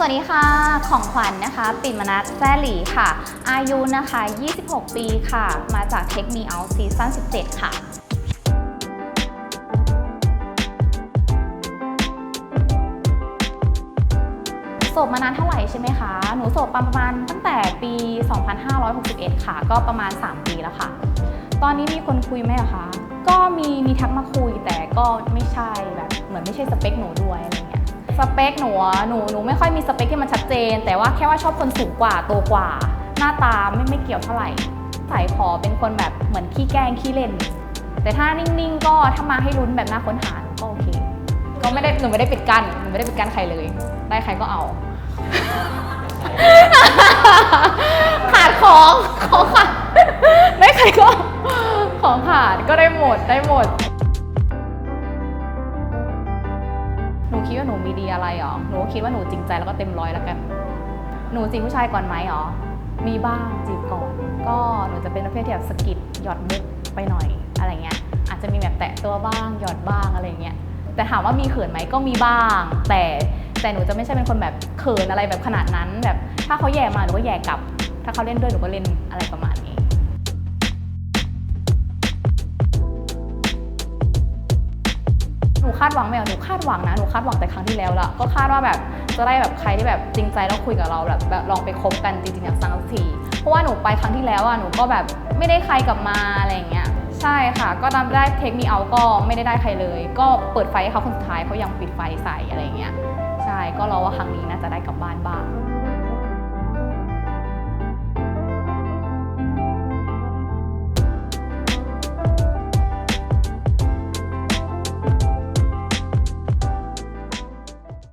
สวัสดีค่ะ ของขวัญนะคะ ปิ่นมนัสแซ่หลีค่ะ อายุนะคะ 26 ปีค่ะ มาจากเทคมีเอาซีซั่น17 ค่ะโสดมานานเท่าไหร่ใช่ไหมคะ หนูโสดประมาณตั้งแต่ปี 2561 ค่ะ ก็ประมาณ 3 ปีแล้วค่ะ ตอนนี้มีคนคุยไหมคะ ก็มีมีทักมาคุยแต่ก็ไม่ใช่แบบเหมือนไม่ใช่สเปคหนูด้วยอะไรเงี้ย สเปคหนูอะหนูหนูไม่ค่อยมีสเปคที่มันชัดเจน แต่ว่าแค่ว่าชอบคนสูงกว่าโตกว่า หน้าตาไม่ไม่เกี่ยวเท่าไหร่สายขอเป็นคนแบบเหมือนขี้แกล้งขี้เล่น แต่ถ้านิ่งๆ ก็ถ้ามาให้ลุ้นแบบหน้าค้นหาก็โอเคก็ไม่ได้หนูไม่ได้ปิดกั้นหนูไม่ได้ปิดกั้นใครเลย ได้ใครก็เอา ขาดของของขาดได้ใครก็ของขาดก็ได้หมดได้หมด หนูคิดว่าหนูมีดีอะไรหรอ หนูก็คิดว่าหนูจริงใจแล้วก็เต็มร้อยแล้วกัน หนูจีบผู้ชายก่อนไหมหรอ มีบ้างจีบก่อน ก็หนูจะเป็นประเภทที่แบบสะกิดหยอดมุกไปหน่อยอะไรเงี้ย อาจจะมีแบบแตะตัวบ้างหยอดบ้างอะไรเงี้ย แต่ถามว่ามีเขินไหมก็มีบ้าง แต่แต่หนูจะไม่ใช่เป็นคนแบบเขินอะไรแบบขนาดนั้น แบบถ้าเขาแย่มาหนูก็แย่กลับ ถ้าเขาเล่นด้วยหนูก็เล่นอะไรประมาณนี้ นูคาดหวังไหมอะหนูคาดหวังนะหนูคาดหวังแต่ครั้งที่แล้วละก็คาดว่าแบบจะได้แบบใครที่แบบจริงใจแล้วคุยกับเราแบบแบบลองไปคบกันจริงๆอย่างสักทีเพราะว่าหนูไปครั้งที่แล้วอะหนูก็แบบไม่ได้ใครกลับมาอะไรอย่างเงี้ยใช่ค่ะ ก็ตามได้เทคมีเอาก็ไม่ได้ได้ใครเลย ก็เปิดไฟให้เขาคนสุดท้ายเขายังปิดไฟใส่อะไรอย่างเงี้ยใช่ก็รอว่าครั้งนี้น่าจะได้กลับบ้านบ้าง